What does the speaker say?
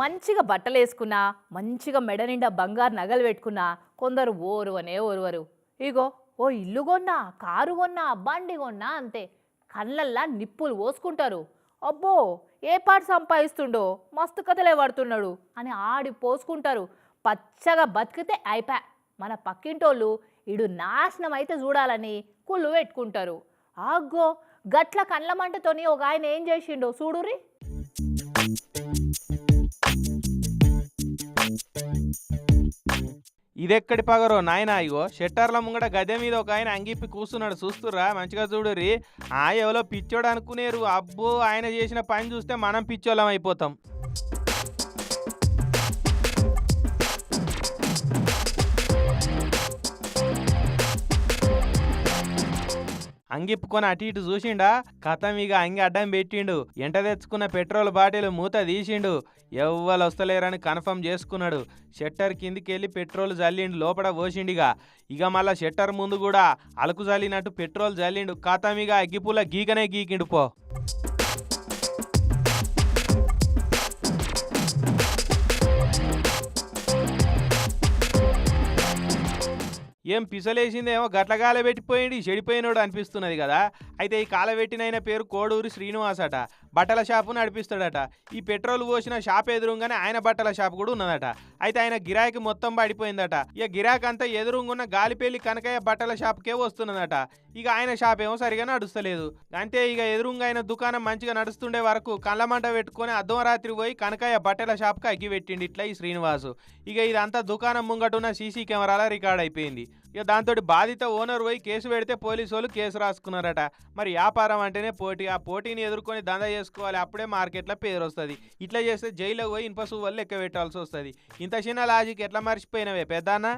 మంచిగా బట్టలు వేసుకున్నా మంచిగా మెడ నిండా బంగారు నగలు పెట్టుకున్నా కొందరు ఓరు అనే ఓరువరు. ఇగో ఓ ఇల్లు కొన్నా కారు కొన్నా బండి కొన్నా అంతే. కళ్ళల్లా నిప్పులు పోసుకుంటారు. అబ్బో ఏ పాట సంపాదిస్తుండో మస్తు కథలే పడుతున్నాడు అని ఆడి పోసుకుంటారు. పచ్చగా బతికితే అయిపా. మన పక్కింటోళ్ళు ఇడు నాశనం అయితే చూడాలని కుళ్ళు పెట్టుకుంటారు. ఆగ్గో గట్ల కండ్ల మంటతోని ఒక ఆయన ఏం చేసిండో చూడుర్రి. ఇదెక్కడి పగరో? నాయన ఇగో షట్టర్ల ముంగట గదే మీద ఒక ఆయన అంగిప్పి కూస్తున్నాడు. చూస్తురా మంచిగా చూడురి ఆ ఎవరో పిచ్చోడు అనుకునేరు. అబ్బో ఆయన చేసిన పని చూస్తే మనం పిచ్చోళ్ళం అయిపోతాం. అంగిప్పుకొని అటు ఇటు చూసిండా? కథం ఇక అంగి అడ్డం పెట్టిండు. ఎంట తెచ్చుకున్న పెట్రోల్ బాటిల్ మూత తీసిండు. ఎవ్వరు వస్తలేరని కన్ఫర్మ్ చేసుకున్నాడు. షట్టర్ కిందికి వెళ్ళి పెట్రోల్ జల్లిండు లోపల పోసిండిగా. ఇక మళ్ళా షట్టర్ ముందు కూడా అలుకు జల్లినట్టు పెట్రోల్ జల్లిండు. కథం ఇక అగ్గిపూల గీకనే గీకిండు పో. ఏం పిసలేసిందేమో గట్లగాల పెట్టిపోయింది చెడిపోయినోడు అనిపిస్తున్నది కదా. అయితే ఈ కాలబెట్టినైన పేరు కోడూరి శ్రీనివాస్ అట బట్టల షాపు నడిపిస్తాడట. ఈ పెట్రోల్ పోసిన షాప్ ఎదురుగానే ఆయన బట్టల షాప్ కూడా ఉన్నదట. అయితే ఆయన గిరాకీ మొత్తం పడిపోయిందట. ఇక గిరాకీ అంతా ఎదురుంగున్న గాలిపేలి కనకయ్య బట్టల షాప్కే వస్తున్నదట. ఇక ఆయన షాప్ ఏమో సరిగా నడుస్తలేదు. అంతే ఇక ఎదురుంగా ఆయన దుకాణం మంచిగా నడుస్తుండే వరకు కళ్ళమంట పెట్టుకొని అద్దం రాత్రి పోయి కనకయ్య బట్టల షాప్కి అగ్గి పెట్టిండి ఇట్లా ఈ శ్రీనివాసు. ఇక ఇదంతా దుకాణం ముంగటున్న సీసీ కెమెరాల రికార్డ్ అయిపోయింది. ఇక దాంతో బాధిత ఓనర్ పోయి కేసు పెడితే పోలీసు వాళ్ళు కేసు రాసుకున్నారట. మరి వ్యాపారం అంటేనే పోటీ. ఆ పోటీని ఎదుర్కొని దందా చేసుకోవాలి. అప్పుడే మార్కెట్లో పేరు వస్తుంది. ఇట్లా చేస్తే జైల్లో పోయి ఇన్పసు వల్ల లెక్క పెట్టాల్సి వస్తుంది. ఇంత చిన్న లాజిక్ ఎట్లా మర్చిపోయినవే పెద్దనా